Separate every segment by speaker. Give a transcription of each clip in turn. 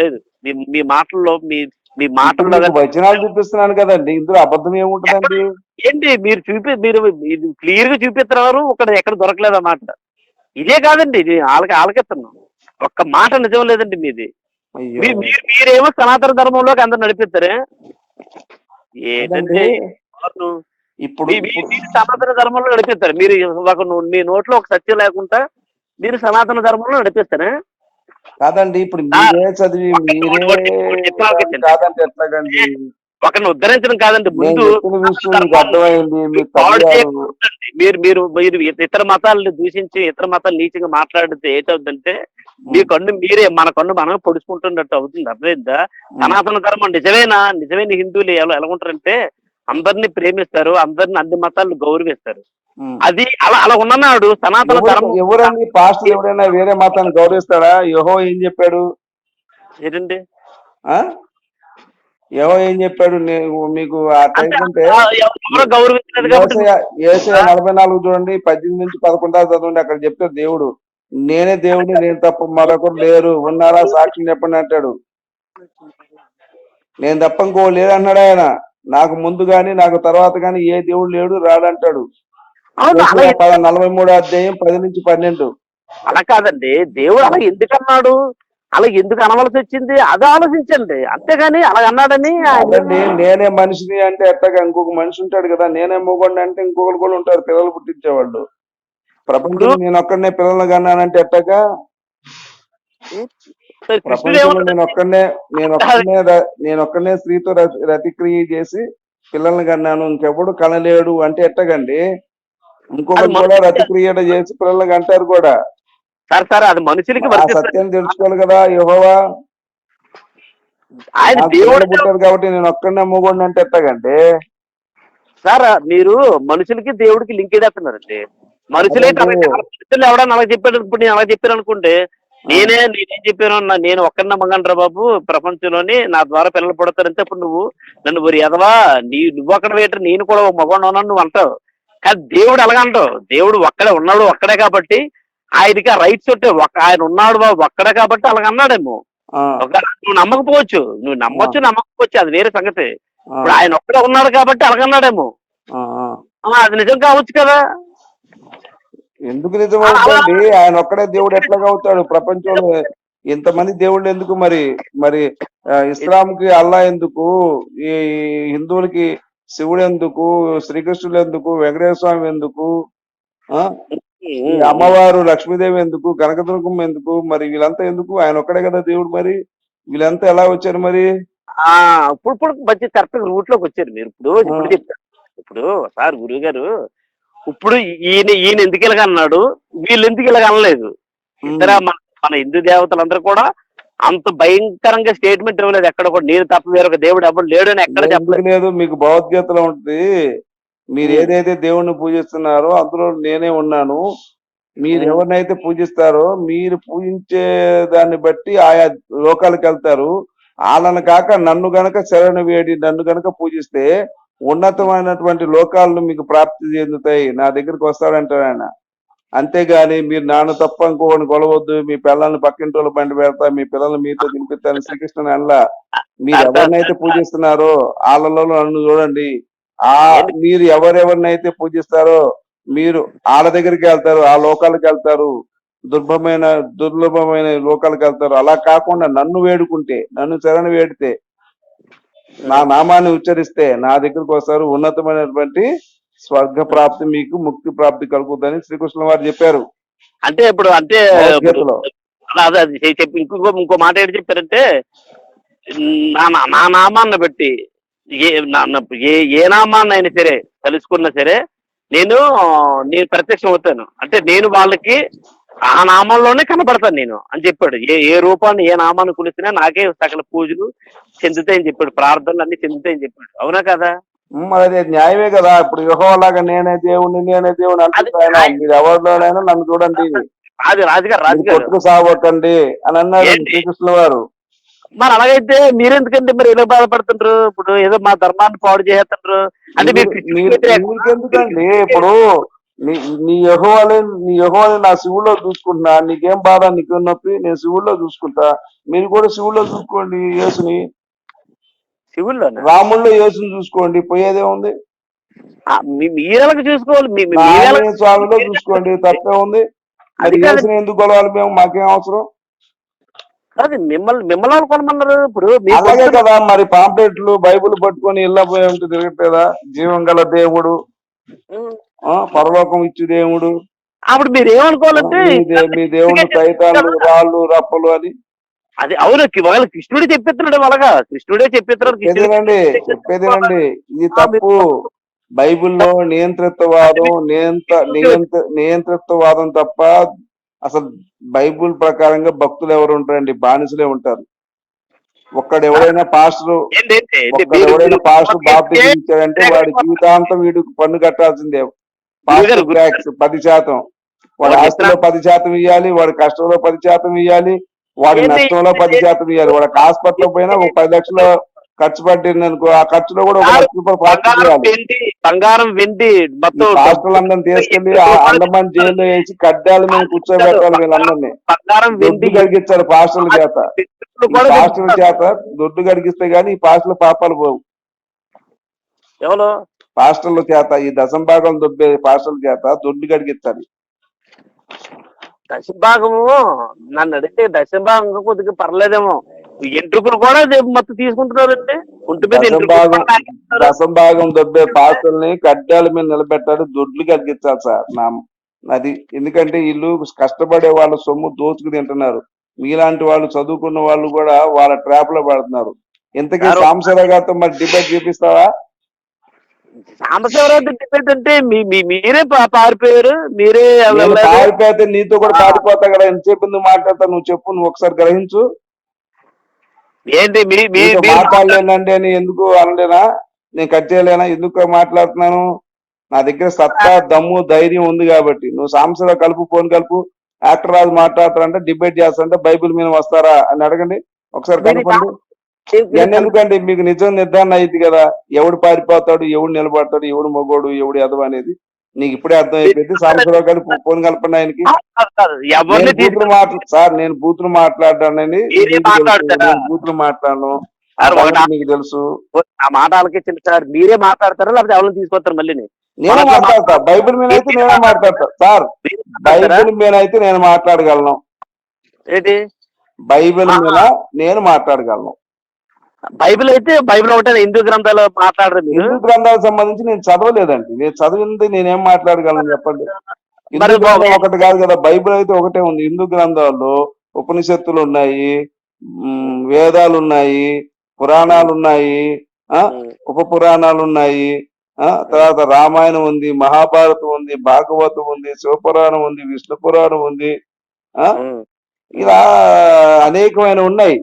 Speaker 1: లేదు. మీ మీ మాటల్లో మీ మీ మాటల్లో
Speaker 2: వచనాలు చూపిస్తున్నాను కదండి. ఇందులో అబద్ధం ఏముంటుందండి?
Speaker 1: ఏంటి? మీరు చూపి మీరు క్లియర్గా చూపిస్తున్నారు. ఒక ఎక్కడ దొరకలేదు అన్నమాట. ఇదే కాదండి. ఇది ఆలకి ఆలకెత్తున్నాం ఒక్క మాట నిజం లేదండి మీది. మీరేమో సనాతన ధర్మంలోకి అందరు నడిపిస్తారే? ఏంటంటే.
Speaker 2: ఇప్పుడు
Speaker 1: సనాతన ధర్మంలో నడిపిస్తారు. మీరు ఒక మీ నోట్లో ఒక సత్యం లేకుండా మీరు సనాతన ధర్మంలో నడిపిస్తారా?
Speaker 2: కాదండి ఇప్పుడు మీరే చదివి మీరే. కాదంటే ఎట్లాగండి?
Speaker 1: ఒకరిని ఉద్ధరించడం కాదండి. ముందు
Speaker 2: మీరు.
Speaker 1: మీరు మీరు ఇతర మతాలను దూషించి ఇతర మతాలు నీచంగా మాట్లాడితే ఏంటవుతుందంటే మీ కన్ను మీరే మన కన్ను మనం పొడుచుకుంటున్నట్టు అవుతుంది. అర్థమైందా? సనాతన ధర్మం నిజమైన? నిజమైన హిందువులు ఎలా ఎలా ఉంటారంటే అందరినీ ప్రేమిస్తారు అందరిని అన్ని మతాలను గౌరవిస్తారు. అది అలా అలా ఉన్ననాడు సనాతన ధర్మం.
Speaker 2: ఎవరండి? పాస్టర్ ఎవరైనా వేరే మతాన్ని గౌరవిస్తాడా? యహో ఏం చెప్పాడు?
Speaker 1: ఏంటండి?
Speaker 2: ఆ? యహో ఏం చెప్పాడు? మీకు ఆ టైం ఉంటే ఏసయ నలభై నాలుగు చూడండి పద్దెనిమిది నుంచి పదకొండు దాకా చదవండి అక్కడ చెప్తే దేవుడు నేనే దేవుడిని నేను తప్ప మరొకరు లేరు ఉన్నారా సాక్షి చెప్పండి అంటాడు. నేను తప్ప ఇంకో లేడు అన్నాడు ఆయన. నాకు ముందు గాని నాకు తర్వాత గాని ఏ దేవుడు లేడు రాడంటాడు
Speaker 1: అవును
Speaker 2: నలభై మూడు అధ్యాయం పది నుంచి పన్నెండు.
Speaker 1: అలా కాదండి. దేవుడు అలా ఎందుకు అన్నాడు? అలా ఎందుకు అనవలసి వచ్చింది? అది ఆలోచించండి. అంతేగాని అలా అన్నాడని
Speaker 2: నేనే మనిషిని అంటే ఎట్టగా ఇంకొక మనిషి ఉంటాడు కదా నేనే మూగొండి అంటే ఇంకొకరు కూడా ఉంటారు పిల్లలు పుట్టించేవాళ్ళు. ప్రపంచంలో నేను ఒక్కడనే పిల్లలు కన్నానంటే ఎట్టగా? ప్రపంచంలో? నేను ఒక్కడనే నేను ఒక్కడనే నేను ఒక్కడనే స్త్రీతో రతి- రతిక్రియ చేసి పిల్లల్ని కన్నాను ఇంకెవడు కనలేడు అంటే ఎట్టగండి? ఇంకొకరు
Speaker 1: అది
Speaker 2: కూడా చేసి పిల్లల్ని కంటారు కూడా.
Speaker 1: సార్ సార్ అది మనుషులకి
Speaker 2: సత్యం తెలుసుకోవాలి కదా యెహోవా.
Speaker 1: ఆయన దేవుడు
Speaker 2: పుట్టారు కాబట్టి నేను ఒక్కడనే మూగొండి అంటే ఎట్టగండి
Speaker 1: సార్ మీరు మనుషులకి దేవుడికి లింక్ ఎడేస్తున్నారండి మనుషులైతే మనుషులు ఎవడన్నా అలా చెప్పాడు ఇప్పుడు నేను అలా చెప్పాను అనుకుంటే నేనే నేనేం చెప్పాను నేను ఒక్కరిన మగండ్రా బాబు ప్రపంచంలోని నా ద్వారా పిల్లలు పుడతారంటే ఇప్పుడు నువ్వు నన్ను ఎదవా నీ నువ్వు అక్కడ వేయటం నేను కూడా మగండు నువ్వు అంటావు. కానీ దేవుడు అలాగంటావు దేవుడు ఒక్కడే ఉన్నాడు ఒక్కడే కాబట్టి ఆయనకి ఆ రైట్స్ ఉంటే ఒక్క- ఆయన ఉన్నాడు బాబు ఒక్కడే కాబట్టి అలాగ అన్నాడేమో.
Speaker 2: ఆ,
Speaker 1: ఒక- నువ్వు నమ్మకపోవచ్చు నువ్వు నమ్మొచ్చు నమ్మకపోవచ్చు అది వేరే సంగతి. ఇప్పుడు ఆయన ఒక్కడే ఉన్నాడు కాబట్టి అలాగన్నాడేమో అది నిజం కావచ్చు కదా.
Speaker 2: ఎందుకు నిజమవుతుంది ఆయన ఒక్కడే దేవుడు ఎట్లాగా అవుతాడు? ప్రపంచంలో ఇంతమంది దేవుళ్ళు ఎందుకు మరి మరి ఆ, ఇస్లాంకి అల్లా ఎందుకు? ఈ హిందువులకి శివుడు ఎందుకు శ్రీకృష్ణుడు ఎందుకు వెంకటేశ్వర స్వామి ఎందుకు అమ్మవారు లక్ష్మీదేవి ఎందుకు కనకదుర్గం ఎందుకు మరి వీళ్ళంతా ఎందుకు? ఆయన ఒక్కడే కదా దేవుడు మరి? వీళ్ళంతా ఎలా వచ్చారు మరి?
Speaker 1: ఆ ఇప్పుడు ఇప్పుడు మంచి కరెక్ట్ రూట్లోకి వచ్చారు మీరు. ఇప్పుడు ఇప్పుడు చెప్తారు ఇప్పుడు సార్ గురువు గారు ఇప్పుడు ఈయన ఈయన ఎందుకు ఇలాగ అన్నాడు? వీళ్ళు ఎందుకు ఇలాగ అనలేదు? ఇతర మన మన హిందూ దేవతలందరూ కూడా అంత భయంకరంగా స్టేట్మెంట్ ఇవ్వలేదు. ఎక్కడ కూడా నేను తప్ప వేరొక దేవుడు ఎవరు లేడు అని ఎక్కడ చెప్పలేదు.
Speaker 2: మీకు భగవద్గీతలో ఉంటుంది. మీరు. ఏదైతే దేవుణ్ణి పూజిస్తున్నారో అందులో నేనే ఉన్నాను. మీరు. ఎవరినైతే పూజిస్తారో మీరు పూజించే దాన్ని బట్టి ఆయా లోకాలకు వెళ్తారు. వాళ్ళని కాక నన్ను గనక శరణ వేడి నన్ను గనక పూజిస్తే ఉన్నతమైనటువంటి లోకాలను మీకు ప్రాప్తి చెందుతాయి. నా దగ్గరికి వస్తాడంటాడు ఆయన. అంతేగాని మీరు నాన్న తప్ప ఇంకోని కొలవద్దు మీ పిల్లల్ని పక్కింటి బండి పెడతా మీ పిల్లల్ని మీతో తినిపిస్తాను శ్రీకృష్ణ అలా మీరు ఎవరినైతే పూజిస్తున్నారో వాళ్ళలో నన్ను చూడండి. ఆ మీరు ఎవరెవరినైతే పూజిస్తారో మీరు వాళ్ళ దగ్గరికి వెళ్తారు ఆ లోకాలకు వెళ్తారు. దుర్భమైన దుర్లభమైన లోకాలకు వెళ్తారు. అలా కాకుండా నన్ను వేడుకుంటే నన్ను శరణ వేడితే నా నామాన్ని ఉచ్చరిస్తే నా దగ్గరికి వస్తారు ఉన్నతమైనటువంటి స్వర్గ ప్రాప్తి మీకు ముక్తి ప్రాప్తి కలుగుతుందని శ్రీకృష్ణ వారు చెప్పారు.
Speaker 1: అంటే ఇప్పుడు అంటే చెప్పి ఇంకో ఇంకో మాట ఏంటి చెప్పారంటే నా నామాన్ని బట్టి ఏ ఏ ఏ నామాన్ని అయినా సరే తెలుసుకున్నా సరే నేను నేను ప్రత్యక్షం అవుతాను. అంటే నేను వాళ్ళకి ఆ నామంలోనే కనపడతాను నేను అని చెప్పాడు. ఏ ఏ రూపాన్ని ఏ నామాన్ని కొలిసినా నాకే సకల పూజలు చెందుతాయని చెప్పాడు. ప్రార్థనలు అన్ని చెందుతాయని చెప్పాడు. అవునా కదా?
Speaker 2: మరి అది న్యాయమే కదా. ఇప్పుడు యెహోవాలాగా నేనే దేవుణ్ణి నేనే దేవుని ఆయన మీరు ఎవరిలోనైనా నన్ను చూడండి.
Speaker 1: అది రాజుగారు రాజుగారు.
Speaker 2: కొట్టుకు సాగొట్టండి అని అన్నాడు
Speaker 1: ఏంటి?
Speaker 2: శ్రీకృష్ణ వారు.
Speaker 1: మరి అలాగైతే మీరెందుకంటే మరి ఎలా బాధపడుతుండ్రు? ఇప్పుడు ఏదో మా ధర్మాన్ని పాడు చేసేస్తుండ్రు? అంటే
Speaker 2: మీకెందుకండి ఇప్పుడు నీ యహోవాలే నీ యహోవాని నా శివుల్లో చూసుకుంటున్నా. నీకేం బాధ? నీకేం నొప్పి? నేను శివుల్లో చూసుకుంటా. మీరు కూడా శివుల్లో చూసుకోండి యేసుని.
Speaker 1: శివుల్లోనా?
Speaker 2: రాముల్లో యేసుని చూసుకోండి పోయేదే ఉంది.
Speaker 1: ఆ, మీ- మీరెలాగ చూసుకోవాలి
Speaker 2: స్వామిలో చూసుకోండి తప్పే ఉంది.
Speaker 1: అది.
Speaker 2: యేసుని ఎందుకు కొలవాలి మేము? మాకేం అవసరం?
Speaker 1: కాదు మిమ్మల్ని మిమ్మల్ని కొనమన్నారు ఇప్పుడు
Speaker 2: అలాగే కదా మరి పాంప్లెట్లు బైబిల్ పట్టుకొని ఇళ్ళ పోయి ఉంటే తిరగట్లేదా జీవం గల దేవుడు. పరలోకం ఇచ్చు దేవుడు.
Speaker 1: అప్పుడు మీరు ఏమనుకోవాలంటే
Speaker 2: మీ దేవుడు సైతాన్లు రాళ్ళు రప్పలు అని.
Speaker 1: అది అవును ఒకవేళ కృష్ణుడే చెప్పిస్తున్నాడు అలాగా. కృష్ణుడే చెప్పిస్తున్నాడు
Speaker 2: చెప్పేదేనండి చెప్పేదేనండి. ఇది తప్పు. బైబిల్లో నియంత్రిత్వవాదం నియంత్ర నియంత్ర నియంత్రిత్వవాదం తప్ప అసలు బైబిల్ ప్రకారంగా భక్తులు ఎవరు ఉంటారండి? బానిసలే ఉంటారు. ఒక్కడు ఎవరైనా పాస్టర్ ఎవరైనా పాస్టర్ ఇచ్చారంటే వాడి జీవితాంతం వీడికి పన్ను కట్టాల్సిందే. పాస్టర్ ట్యాక్స్ పది శాతం. వాడి
Speaker 1: వాడు
Speaker 2: ఆస్తిలో పది శాతం ఇవ్వాలి వాడి కష్టంలో పది శాతం ఇవ్వాలి వాడి? నష్టంలో పది శాతం ఇవ్వాలి వాడి హాస్పిటల్ పోయినా ఒక పది లక్షలు ఖర్చు పట్టింది అనుకో ఆ ఖర్చులో కూడా ఒక లక్ష రూపాయలు
Speaker 1: బంగారం
Speaker 2: చేయాలి.
Speaker 1: వెండి బంగారం వెండి మొత్తం
Speaker 2: పాస్టర్లందరిని తీసుకెళ్ళి అండమాన్ జైల్లో వేసి కడ్డాల మీద కూర్చోబెట్టాలి వీళ్ళందరినీ.
Speaker 1: బంగారం వెండి.
Speaker 2: దొడ్డు గడిగించారు పాస్టర్ల చేత. పాస్టర్ల చేత దొడ్డు గడిగిస్తే గానీ ఈ పాస్టర్ల పాపాలు పోవు.
Speaker 1: ఎవరు?
Speaker 2: పాస్టర్ల చేత ఈ దశంభాగం దొబ్బే పాస్టర్ల చేత దొడ్డు గడిగించాలి
Speaker 1: దశభాగము నన్ను అడిగితే దశభాగం కొద్దిగా పర్లేదేమో. ఎంట్రుకులు కూడా మొత్తం తీసుకుంటున్నారండి ఒంటి మీద లాగేస్తున్నారు.
Speaker 2: దశంభాగం దొబ్బే పాస్టర్ని కడ్డాల మీద నిలబెట్టాడు దొడ్లు గడిగించాలి సార్ నా అది. ఎందుకంటే వీళ్ళు కష్టపడే వాళ్ళ సొమ్ము దోచుకు తింటున్నారు. మీలాంటి వాళ్ళు చదువుకున్న వాళ్ళు కూడా వాళ్ళ ట్రాప్లో పడుతున్నారు. ఇంతకీ
Speaker 1: సారు-
Speaker 2: సాంబశివరావు గారితో మరి డిబేట్ చేపిస్తావా?
Speaker 1: సాంబశివరావు డిబేట్ అంటే మీ మీరే పారిపోయారు? మీరే.
Speaker 2: పారిపోతే నీతో కూడా పారిపోతా కదా. ఎంత చెప్పింది మాట్లాడతా నువ్వు చెప్పు నువ్వు ఒకసారి గ్రహించు.
Speaker 1: ఏంటి?
Speaker 2: మాట్లాడలేనండి అని ఎందుకు అనలేనా? నేను కట్ చేయలేనా? ఎందుకు మాట్లాడుతున్నాను? నా దగ్గర సత్తా దమ్ము ధైర్యం ఉంది కాబట్టి. నువ్వు సాంసరా కలుపు ఫోన్ కలుపు. యాక్టర్ రాజు మాట్లాడతారంటే డిబేట్ చేస్తారంటే బైబిల్ మీద వస్తారా అని అడగండి. ఒకసారి కనుకోండి ఎందుకండి మీకు నిజం నిర్ధారణ అయింది కదా. ఎవడు పారిపోతాడు ఎవడు నిలబడతాడు ఎవడు మొగోడు ఎవడు ఎదవ అనేది నీకు ఇప్పుడే అర్థం అయిపోయింది సాంసరావు గారు ఫోన్ కలపండి ఆయనకి. బూతులు మాట్లా సార్ నేను బూతులు మాట్లాడానని బూతులు మాట్లాడను. మీకు తెలుసు.
Speaker 1: ఆ మాట ఆలకించండి సార్ మీరే మాట్లాడతారా? లేకపోతే ఎవరిని తీసుకొస్తారు మళ్ళీ
Speaker 2: నేను? మాట్లాడతా. బైబిల్ మీద అయితే నేనే మాట్లాడతా. సార్ బైబిల్ మీద అయితే నేను మాట్లాడగలను.
Speaker 1: ఏంటి?
Speaker 2: బైబిల్ మీద నేను మాట్లాడగలను.
Speaker 1: బైబిల్ అయితే బైబిల్ ఒకటే హిందూ గ్రంథాలు మాట్లాడరు మీరు.
Speaker 2: హిందూ గ్రంథాలకు సంబంధించి నేను చదవలేదండి. నేను చదివింది నేనేం మాట్లాడగలను చెప్పండి? హిందూ గ్రంథం ఒకటి కాదు కదా బైబిల్ అయితే ఒకటే ఉంది. హిందూ గ్రంథాల్లో ఉపనిషత్తులు ఉన్నాయి వేదాలు ఉన్నాయి పురాణాలు ఉన్నాయి ఆ ఉప పురాణాలు ఉన్నాయి ఆ తర్వాత రామాయణం ఉంది మహాభారతం ఉంది భాగవతం ఉంది శివపురాణం ఉంది విష్ణు పురాణం ఉంది. ఇలా అనేకమైన ఉన్నాయి.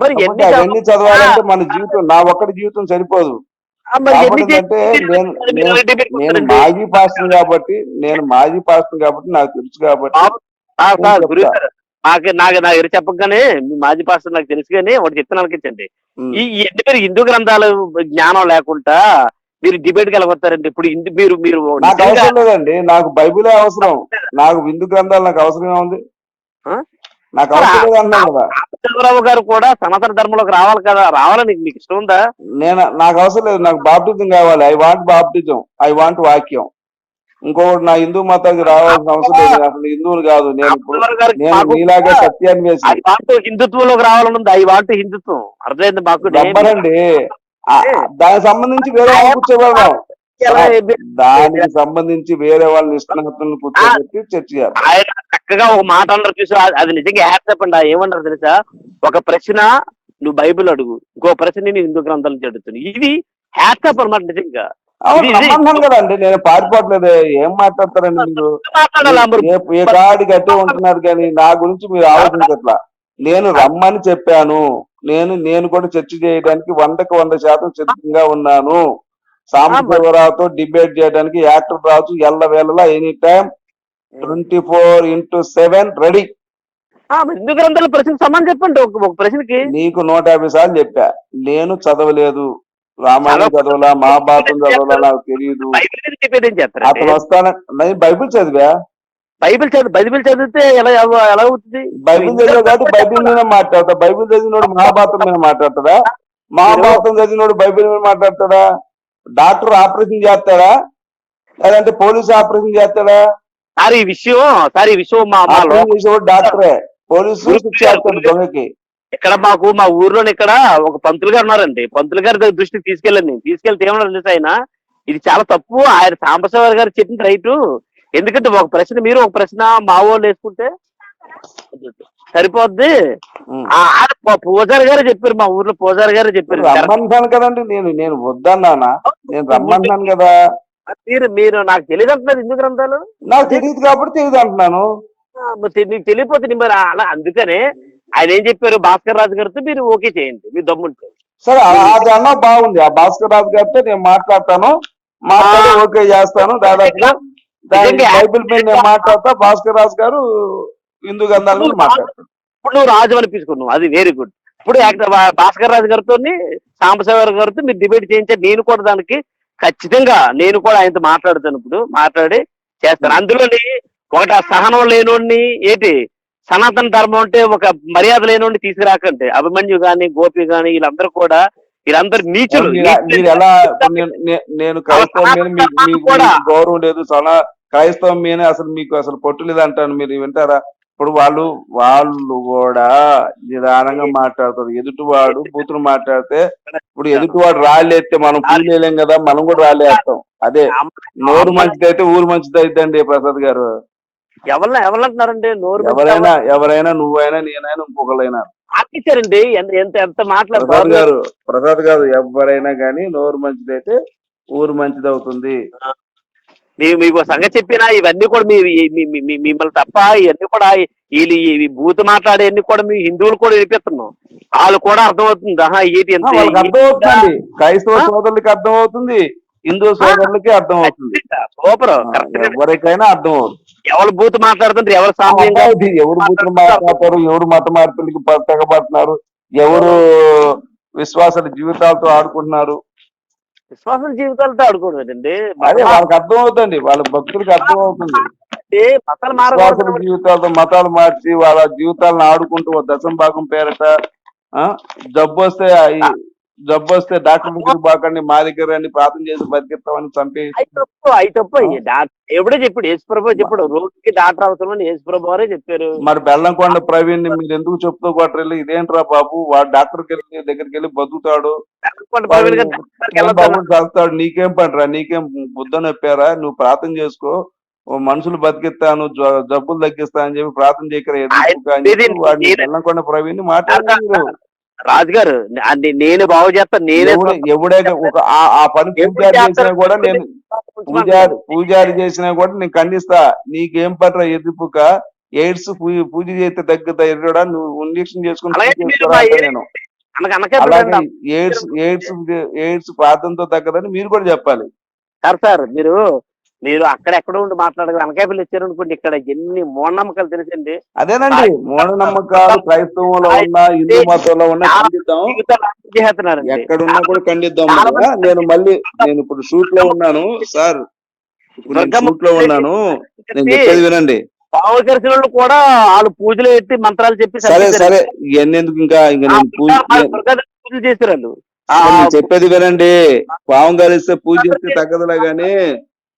Speaker 1: మరి ఎన్ని
Speaker 2: అవన్నీ చదవాలంటే మన జీవితం నా ఒక్కడి జీవితం సరిపోదు. అంటే నేను? మాజీ పాస్టర్ కాబట్టి నేను మాజీ పాస్టర్ కాబట్టి నాకు తెలుసు కాబట్టి
Speaker 1: నాకు నాకు నాకు ఎవరు చెప్పగానే మీ మాజీ పాస్టర్ నాకు తెలుసు కానీ ఒకటి చెప్తాను అనిపించండి. ఈ ఎన్ని మీరు హిందూ గ్రంథాలు జ్ఞానం లేకుండా మీరు డిబేట్ కలగొస్తారండి ఇప్పుడు హిందూ మీరు మీరు
Speaker 2: నాకు అవసరం లేదండి. నాకు బైబిలే అవసరం. నాకు విందు గ్రంథాలు నాకు అవసరమే ఉంది? నాకు
Speaker 1: రామచంద్రరావు గారు కూడా సనాతన ధర్మంలోకి రావాలి కదా? రావాలని మీకు ఇష్టం ఉందా?
Speaker 2: నేను నాకు అవసరం లేదు. నాకు బాప్టిజం కావాలి. I want baptism I want వాక్యం. ఇంకొకటి నా హిందూ మతానికి రావాల్సిన అవసరం లేదు. అసలు హిందువులు కాదు. నేను నేను మీలాగే సత్యాన్ని వేసి
Speaker 1: హిందుత్వంలోకి రావాలని ఉంది ఐ వాంట్ హిందుత్వం. అర్థమైంది మాకు?
Speaker 2: రబ్బరండి ఆ- దానికి సంబంధించి వేరే కూర్చోబెడదాం. దానికి సంబంధించి వేరే వాళ్ళ నిష్ణాతులను కూర్చోబెట్టి చర్చ చేయాలి.
Speaker 1: ఆయన చక్కగా ఒక మాట అన్నారు చూసి అది- నిజంగా హ్యాప్ చెప్పండి ఏమన్నారు తెలుసా? ఒక ప్రశ్న నువ్వు బైబిల్ అడుగు ఇంకో ప్రశ్న నేను హిందూ గ్రంథాల నుంచి ఇది హ్యాప్ అనమాట నిజంగా.
Speaker 2: అవును, కదండి నేను పారిపోవట్లేదు ఏం మాట్లాడతారండి మీరు?
Speaker 1: అందరూ.
Speaker 2: ఏ గట్టే ఉంటున్నారు కానీ నా గురించి మీరు ఆలోచించట్లా. నేను రమ్మని చెప్పాను నేను నేను కూడా చర్చ చేయడానికి వందకు వంద శాతం సిద్ధంగా ఉన్నాను. సాంబశివరావుతో డిబేట్ చేయడానికి యాక్టర్ రాజు ఎల్ల వేళలా any time twenty four into seven ready
Speaker 1: Hindu గ్రంథాల ప్రశ్న సమానం చెప్పండి. ఒక ప్రశ్నకి.
Speaker 2: నీకు నూట యాభై సార్లు చెప్పా. నేను చదవలేదు. రామాయణం చదవాలా మహాభారతం చదవాలా నాకు తెలియదు అతను వస్తాన నేను బైబిల్ చదివా?
Speaker 1: బైబిల్ చదివి బైబిల్ చదివితే ఎలా ఎలా ఎలా అవుతుంది?
Speaker 2: బైబిల్ చదివా కాబట్టి బైబిల్ మీద మాట్లాడతా బైబిల్ చదివినోడు మహాభారతం మీద మాట్లాడతాడా మహాభారతం చదివినోడు బైబిల్ మీద మాట్లాడతాడా? డాక్టర్ ఆపరేషన్ చేస్తాడా? లేదంటే పోలీసు ఆపరేషన్ చేస్తాడా?
Speaker 1: సార్ ఈ విషయం సార్ ఈ విషయం మా
Speaker 2: డాక్టరే. పోలీసు చేస్తాడు దొంగకి.
Speaker 1: ఇక్కడ మాకు మా ఊర్లోని ఇక్కడ ఒక పంతులు గారు ఉన్నారండి. పంతులు గారి దగ్గర దృష్టికి తీసుకెళ్ళండి. నేను తీసుకెళ్తే ఏమన్నారు ఆయన? ఇది చాలా తప్పు. ఆయన సాంబశివరావు గారు చెప్పిన రైటు. ఎందుకంటే ఒక ప్రశ్న మీరు ఒక ప్రశ్న మా వాళ్ళు వేసుకుంటే సరిపోద్ది? పూజారి గారే చెప్పారు మా ఊర్లో పూజారి గారే చెప్పారు.
Speaker 2: రమ్మంటున్నాను కదండి నేను నేను వద్దన్నానా? నేను రమ్మంటున్నాను కదా.
Speaker 1: మీరు మీరు నాకు తెలియదు అంటున్నారు హిందూ గ్రంథాలు?
Speaker 2: నాకు తెలియదు కాబట్టి తెలియదు అంటున్నాను.
Speaker 1: ఆ, మరి తె- నీకు తెలియపోతే నీ మరి అలా అందుకనే ఆయన ఏం చెప్పారు భాస్కర్ రాజు గారితో మీరు ఓకే చేయండి మీ దమ్ముంటే.
Speaker 2: సరే అది అన్నా బాగుంది. ఆ భాస్కర్ రాజు గారితో నేను మాట్లాడతాను. మాట్లాడి ఓకే చేస్తాను. దాదాపుగా బైబిల్ మీద నేను మాట్లాడతా. భాస్కర్ రాజు గారు హిందూ గ్రంథాల మీద మాట్లాడతాను
Speaker 1: ఇప్పుడు నువ్వు రాజు అనిపించుకున్నావు అది వెరీ గుడ్ ఇప్పుడు భాస్కర్ రాజు గారితో సాంబశివరావు గారితో మీరు డిబేట్ చేయించారు నేను కూడా దానికి ఖచ్చితంగా నేను కూడా ఆయనతో మాట్లాడుతాను ఇప్పుడు. మాట్లాడి చేస్తాను. అందులోని ఒకటి ఆ సహనం లేనోడిని ఏంటి? సనాతన ధర్మం అంటే ఒక మర్యాద లేనోడిని తీసుకురాకండి అభిమన్యు గాని గోపి గాని వీళ్ళందరూ కూడా వీళ్ళందరూ నీచులు.
Speaker 2: మీరు మీరు ఎలా నేను- గౌరవం లేదు. చాలా క్రైస్తవం మీద అసలు మీకు అసలు పొట్టు లేదు అంటాను మీరు వింటారా? ఇప్పుడు వాళ్ళు వాళ్ళు కూడా నిదానంగా మాట్లాడతారు. ఎదుటివాడు బూతులు మాట్లాడితే ఇప్పుడు ఎదుటివాడు ఎత్తే మనం పూలేలేం కదా మనం కూడా రాళ్ళు వేస్తాం. అదే నోరు మంచిది అయితే ఊరు మంచిది అయిద్దండి ప్రసాద్ గారు.
Speaker 1: ఎవరు ఎవరు అంటున్నారండి నోరు
Speaker 2: ఎవరైనా ఎవరైనా నువ్వైనా నేనైనా ఇంకొకరైనా
Speaker 1: ఆపించారండి ఎంత ఎంత ఎంత
Speaker 2: ప్రసాద్
Speaker 1: మాట్లాడతారు
Speaker 2: గారు ప్రసాద్ గారు ఎవరైనా కానీ నోరు మంచిది అయితే ఊరు మంచిది అవుతుంది
Speaker 1: మీ- మీకు సంగతి చెప్పినా ఇవన్నీ కూడా మీ మిమ్మల్ని తప్ప ఇవన్నీ కూడా వీళ్ళు ఈ బూత్ మాట్లాడేవన్నీ కూడా మీ హిందువులు కూడా వినిపిస్తున్నాం. వాళ్ళు కూడా అర్థమవుతుంది. ఆహా ఏంటి ఎంత
Speaker 2: వాళ్ళకి అర్థం అవుతుంది క్రైస్తవ సోదరులకి అర్థం అవుతుంది హిందూ సోదరులకి అర్థం అవుతుంది
Speaker 1: సూపర్
Speaker 2: ఎవరికైనా అర్థం అవుతుంది
Speaker 1: ఎవరు బూత్ మాట్లాడుతుంటారు ఎవరు సామ్యంగా
Speaker 2: ఎవరు బుద్ధులు మాట్లాడతారు ఎవరు మత మార్పులకి తెగబడుతున్నారు ఎవరు విశ్వాసాల జీవితాలతో ఆడుకుంటున్నారు
Speaker 1: విశ్వాసం జీవితాలతో ఆడుకోవడండి
Speaker 2: అదే వాళ్ళకి అర్థం అవుతుంది వాళ్ళ భక్తులకి అర్థం అవుతుంది
Speaker 1: మతాలు
Speaker 2: జీవితాలతో మతాలు మార్చి వాళ్ళ జీవితాలను ఆడుకుంటూ దశం భాగం పేరట జబ్బు వస్తే జబ్బు వస్తే డాక్టర్ దగ్గరికి బాకండి మా దగ్గర ప్రార్థన చేసి బతికిస్తామని చంపి
Speaker 1: తప్పు అయి తప్పు. ఎవడే చెప్పాడు యేసుప్రభు చెప్పాడు రోజుకి డాక్టర్ అవసరం అని యేసుప్రభు వారే చెప్పారు.
Speaker 2: మరి బెల్లంకొండ ప్రవీణ్ని మీరు ఎందుకు చెప్తూ కొట్టరెళ్ళి ఇదేంట్రా బాబు? వాడు డాక్టర్కి వెళ్ళి దగ్గరికి వెళ్ళి బతుకుతాడు. చదువుతాడు నీకేం పనిరా? నీకేం బుద్ధ నొప్పారా? నువ్వు ప్రార్థన చేసుకో. మనుషులు బతికిస్తాను జబ్బులు తగ్గిస్తా అని చెప్పి ప్రార్థన చేయకరా? ఎందుకు? అని చెప్పి వాడిని బెల్లంకొండ ప్రవీణ్ మాట్లాడారు
Speaker 1: రాజు గారు నే- నేను బాగు చేస్తాను నేనే
Speaker 2: ఎవడు ఎవడే ఒక ఆ- పని పూజారి చేసినా కూడా నేను పూజారి పూజారి చేసినా కూడా నేను ఖండిస్తా. నీకేం పట్ల ఎదుపుక ఎయిడ్స్ పూజ చేస్తే తగ్గుతా ఎదుడా నువ్వు ఇంజక్షన్ చేసుకుని నేను. అలాగే. ఎయిడ్స్ ఎయిడ్స్ ఎయిడ్స్ ప్రార్థనతో తగ్గదని మీరు కూడా చెప్పాలి.
Speaker 1: సార్ సార్ మీరు మీరు అక్కడ ఎక్కడ ఉండి మాట్లాడగలరు అనకాపల్లి వచ్చారు అనుకోండి ఇక్కడ ఎన్ని మూఢనమ్మకాలు తెలుసండి.
Speaker 2: అదేనండి మూఢనమ్మకాలు క్రైస్తవంలో ఉన్న హిందూ మతంలో ఉన్న ఖండిద్దాం ఎక్కడున్నా కూడా ఖండిద్దాం. నేను మళ్ళీ నేను ఇప్పుడు షూట్లో ఉన్నాను సార్. షూట్లో ఉన్నాను. నేను చెప్పేది వినండి.
Speaker 1: కూడా వాళ్ళు పూజలు ఎత్తి మంత్రాలు చెప్పి
Speaker 2: సరే. సరే. ఇవన్నీ ఎందుకు ఇంకా ఇంకా నేను
Speaker 1: పూజలు చేశారు వాళ్ళు. ఆ,
Speaker 2: నేను చెప్పేది వినండి. పాము కలిస్తే పూజ చేస్తే తగ్గదులే గాని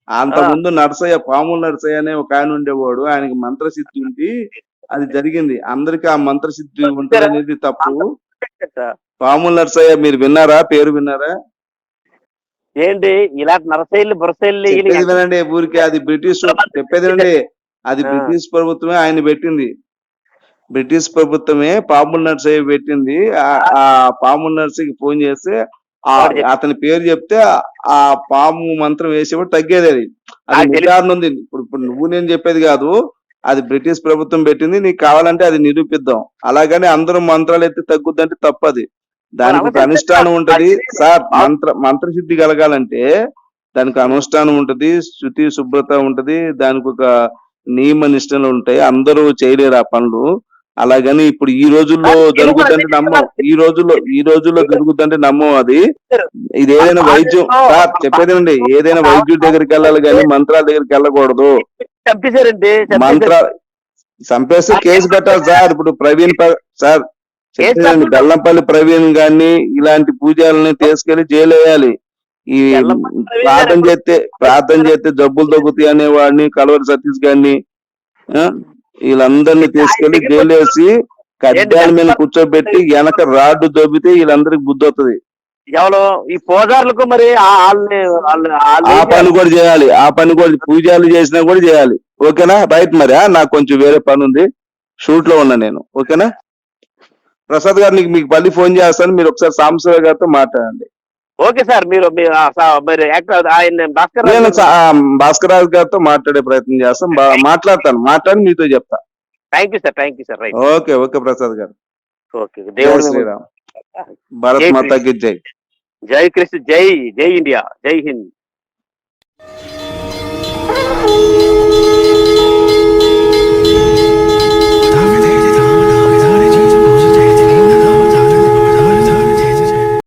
Speaker 2: అంత ముందు నరసయ్య పాముల నరసయ్య అనే ఒక ఆయన ఉండేవాడు. ఆయనకి మంత్రసిద్ధి ఉంది అది జరిగింది. అందరికి ఆ మంత్రసిద్ధి ఉంటుంది అనేది తప్పు. పాముల నరసయ్య మీరు విన్నారా? పేరు విన్నారా?
Speaker 1: ఏంటి? ఇలాంటి బురసైళ్ళు
Speaker 2: చెప్పేది వినండి. ఊరికి అది బ్రిటిష్ చెప్పేది వినండి. అది. బ్రిటిష్ ప్రభుత్వమే ఆయన పెట్టింది. బ్రిటిష్ ప్రభుత్వమే పాముల నర్సయ్య పెట్టింది. ఆ- పాముల నర్సయ్యకి ఫోన్ చేస్తే అతని పేరు చెప్తే ఆ పాము మంత్రం వేసేవాడు తగ్గేది అది. అది. నిర్ధారణ ఉంది. ఇప్పుడు ఇప్పుడు నువ్వు నేను చెప్పేది కాదు. అది బ్రిటిష్ ప్రభుత్వం పెట్టింది. నీకు కావాలంటే అది నిరూపిద్దాం. అలాగని అందరూ మంత్రాలు ఎత్తి తగ్గుద్దంటే తప్పది. దానికి ఒక అనుష్ఠానం ఉంటది. సార్ మంత్ర మంత్రసిద్ధి కలగాలంటే దానికి అనుష్ఠానం ఉంటది. శృతి శుభ్రత ఉంటది. దానికి ఒక నియమ నిష్టలు ఉంటాయి. అందరూ చేయలేరు ఆ పనులు. అలాగని ఇప్పుడు ఈ రోజుల్లో జరుగుతుంటే నమ్మం. ఈ రోజుల్లో ఈ రోజుల్లో జరుగుతుంటే నమ్మం అది. ఇది ఏదైనా వైద్యం సార్ చెప్పేదేనండి. ఏదైనా వైద్యుడి దగ్గరికి వెళ్ళాలి కానీ మంత్రాల దగ్గరికి వెళ్ళకూడదు. మంత్ర చంపేస్తే కేసు పెట్టాలి సార్. ఇప్పుడు ప్రవీణ్ సార్ చెప్పేదండి బెల్లంపల్లి ప్రవీణ్ గాని ఇలాంటి పూజాలని తీసుకెళ్ళి జైలు వేయాలి. ఈ ప్రార్థన చేస్తే ప్రార్థన చేస్తే జబ్బులు తగ్గుతాయి అనేవాడిని కలవరి సతీష్ గారిని వీళ్ళందరినీ తీసుకెళ్ళి జైలు వేసి కడ్డాల మీద కూర్చోబెట్టి వెనక రాడ్డు దొబ్బితే వీళ్ళందరికి బుద్ధి వస్తుంది
Speaker 1: ఎవరు? ఈ పూజారులకు మరి ఆ-
Speaker 2: పని కూడా చేయాలి. ఆ పని కూడా పూజలు చేసినా కూడా చేయాలి. ఓకేనా? రైట్ మరి నాకు కొంచెం వేరే పని ఉంది. షూట్లో ఉన్నా నేను. ఓకేనా? ప్రసాద్ గారు నీకు మీకు మళ్ళీ ఫోన్ చేస్తాను. మీరు ఒకసారి సాంబశివరావు గారితో మాట్లాడండి.
Speaker 1: ఓకే సార్ మీరు మీరు ఆయన భాస్కర్
Speaker 2: నేను భాస్కర్ రాజు గారితో మాట్లాడే ప్రయత్నం చేస్తాం. మాట్లాడతాను. మాట్లాడి మీతో చెప్తా.
Speaker 1: Thank you sir thank you sir right
Speaker 2: okay okay Prasad garu.
Speaker 1: Okay దేవుడు
Speaker 2: శ్రీరామ్. భారత్ మాతాకి జై.
Speaker 1: జై కృష్ణ జై జై ఇండియా జై హింద్.